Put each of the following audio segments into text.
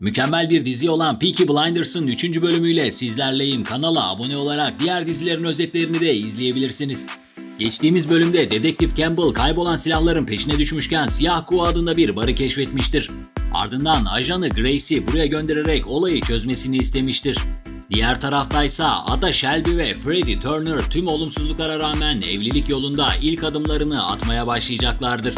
Mükemmel bir dizi olan Peaky Blinders'ın 3. bölümüyle sizlerleyim. Kanala abone olarak diğer dizilerin özetlerini de izleyebilirsiniz. Geçtiğimiz bölümde Dedektif Campbell kaybolan silahların peşine düşmüşken Siyah Kuğu adında bir barı keşfetmiştir. Ardından ajanı Grace'i buraya göndererek olayı çözmesini istemiştir. Diğer taraftaysa Ada Shelby ve Freddie Turner tüm olumsuzluklara rağmen evlilik yolunda ilk adımlarını atmaya başlayacaklardır.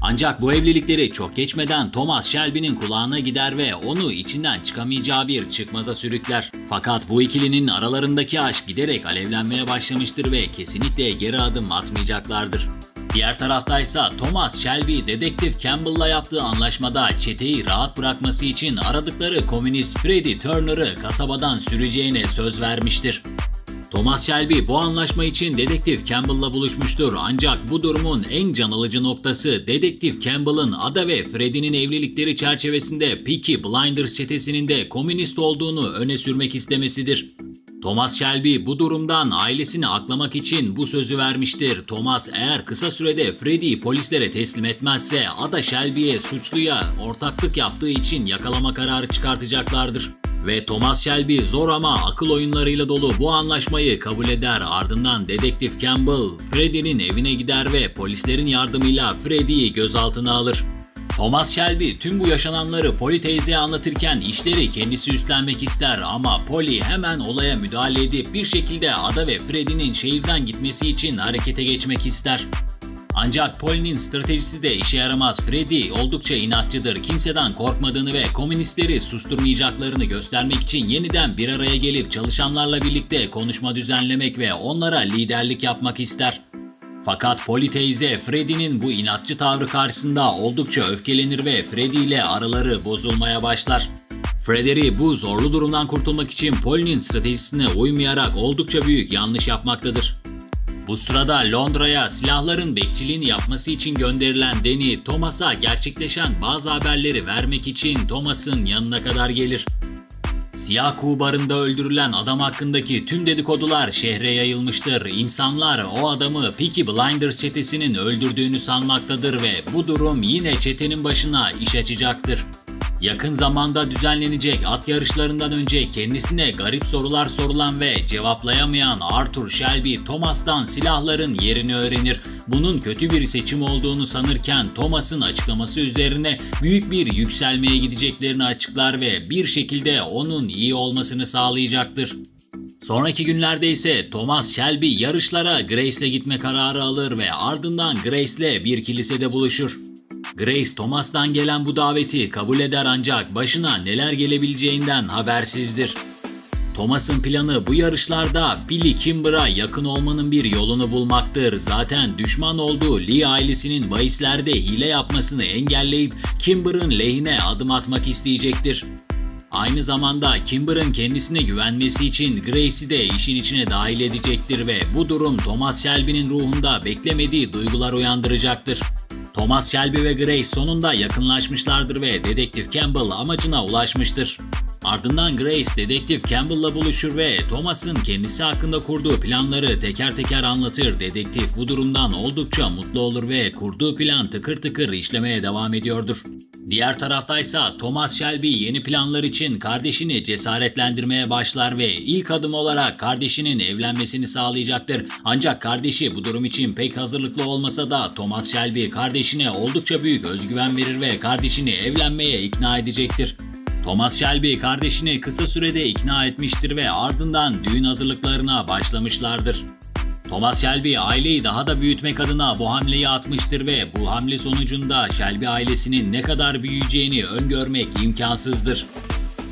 Ancak bu evlilikleri çok geçmeden Thomas Shelby'nin kulağına gider ve onu içinden çıkamayacağı bir çıkmaza sürükler. Fakat bu ikilinin aralarındaki aşk giderek alevlenmeye başlamıştır ve kesinlikle geri adım atmayacaklardır. Diğer taraftaysa Thomas Shelby dedektif Campbell'la yaptığı anlaşmada çeteyi rahat bırakması için aradıkları komünist Freddie Turner'ı kasabadan süreceğine söz vermiştir. Thomas Shelby bu anlaşma için Dedektif Campbell'la buluşmuştur ancak bu durumun en can alıcı noktası Dedektif Campbell'ın Ada ve Freddy'nin evlilikleri çerçevesinde Peaky Blinders çetesinin de komünist olduğunu öne sürmek istemesidir. Thomas Shelby bu durumdan ailesini aklamak için bu sözü vermiştir. Thomas eğer kısa sürede Freddy'yi polislere teslim etmezse Ada Shelby'ye suçluya ortaklık yaptığı için yakalama kararı çıkartacaklardır. Ve Thomas Shelby zor ama akıl oyunlarıyla dolu bu anlaşmayı kabul eder. Ardından dedektif Campbell Freddy'nin evine gider ve polislerin yardımıyla Freddy'yi gözaltına alır. Thomas Shelby tüm bu yaşananları Polly teyzeye anlatırken işleri kendisi üstlenmek ister ama Polly hemen olaya müdahale edip bir şekilde Ada ve Freddy'nin şehirden gitmesi için harekete geçmek ister. Ancak Polly'nin stratejisi de işe yaramaz. Freddy oldukça inatçıdır. Kimseden korkmadığını ve komünistleri susturmayacaklarını göstermek için yeniden bir araya gelip çalışanlarla birlikte konuşma düzenlemek ve onlara liderlik yapmak ister. Fakat Polly teyze Freddy'nin bu inatçı tavrı karşısında oldukça öfkelenir ve Freddy ile araları bozulmaya başlar. Freddy bu zorlu durumdan kurtulmak için Polly'nin stratejisine uymayarak oldukça büyük yanlış yapmaktadır. Bu sırada Londra'ya silahların bekçiliğini yapması için gönderilen Danny, Thomas'a gerçekleşen bazı haberleri vermek için Thomas'ın yanına kadar gelir. Siyah Kuğu öldürülen adam hakkındaki tüm dedikodular şehre yayılmıştır. İnsanlar o adamı Peaky Blinders çetesinin öldürdüğünü sanmaktadır ve bu durum yine çetenin başına iş açacaktır. Yakın zamanda düzenlenecek at yarışlarından önce kendisine garip sorular sorulan ve cevaplayamayan Arthur Shelby Thomas'tan silahların yerini öğrenir. Bunun kötü bir seçim olduğunu sanırken Thomas'ın açıklaması üzerine büyük bir yükselmeye gideceklerini açıklar ve bir şekilde onun iyi olmasını sağlayacaktır. Sonraki günlerde ise Thomas Shelby yarışlara Grace'le gitme kararı alır ve ardından Grace'le bir kilisede buluşur. Grace Thomas'tan gelen bu daveti kabul eder ancak başına neler gelebileceğinden habersizdir. Thomas'ın planı bu yarışlarda Billy Kimber'a yakın olmanın bir yolunu bulmaktır. Zaten düşman olduğu Lee ailesinin bahislerde hile yapmasını engelleyip Kimber'ın lehine adım atmak isteyecektir. Aynı zamanda Kimber'ın kendisine güvenmesi için Grace'i de işin içine dahil edecektir ve bu durum Thomas Shelby'nin ruhunda beklemediği duygular uyandıracaktır. Thomas Shelby ve Grace sonunda yakınlaşmışlardır ve Dedektif Campbell amacına ulaşmıştır. Ardından Grace Dedektif Campbell'la buluşur ve Thomas'ın kendisi hakkında kurduğu planları teker teker anlatır. Dedektif bu durumdan oldukça mutlu olur ve kurduğu plan tıkır tıkır işlemeye devam ediyordur. Diğer taraftaysa Thomas Shelby yeni planlar için kardeşini cesaretlendirmeye başlar ve ilk adım olarak kardeşinin evlenmesini sağlayacaktır. Ancak kardeşi bu durum için pek hazırlıklı olmasa da Thomas Shelby kardeşine oldukça büyük özgüven verir ve kardeşini evlenmeye ikna edecektir. Thomas Shelby kardeşini kısa sürede ikna etmiştir ve ardından düğün hazırlıklarına başlamışlardır. Thomas Shelby aileyi daha da büyütmek adına bu hamleyi atmıştır ve bu hamle sonucunda Shelby ailesinin ne kadar büyüyeceğini öngörmek imkansızdır.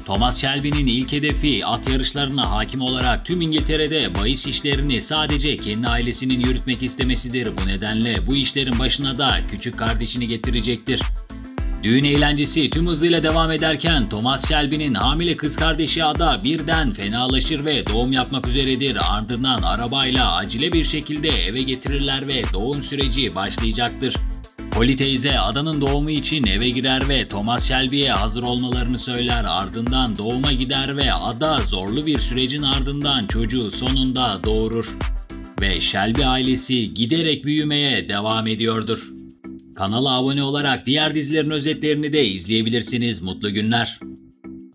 Thomas Shelby'nin ilk hedefi at yarışlarına hakim olarak tüm İngiltere'de bahis işlerini sadece kendi ailesinin yürütmek istemesidir. Bu nedenle bu işlerin başına da küçük kardeşini getirecektir. Düğün eğlencesi tüm hızıyla devam ederken Thomas Shelby'nin hamile kız kardeşi Ada birden fenalaşır ve doğum yapmak üzeredir. Ardından arabayla acile bir şekilde eve getirirler ve doğum süreci başlayacaktır. Polly teyze Ada'nın doğumu için eve girer ve Thomas Shelby'ye hazır olmalarını söyler. Ardından doğuma gider ve Ada zorlu bir sürecin ardından çocuğu sonunda doğurur. Ve Shelby ailesi giderek büyümeye devam ediyordur. Kanala abone olarak diğer dizilerin özetlerini de izleyebilirsiniz. Mutlu günler.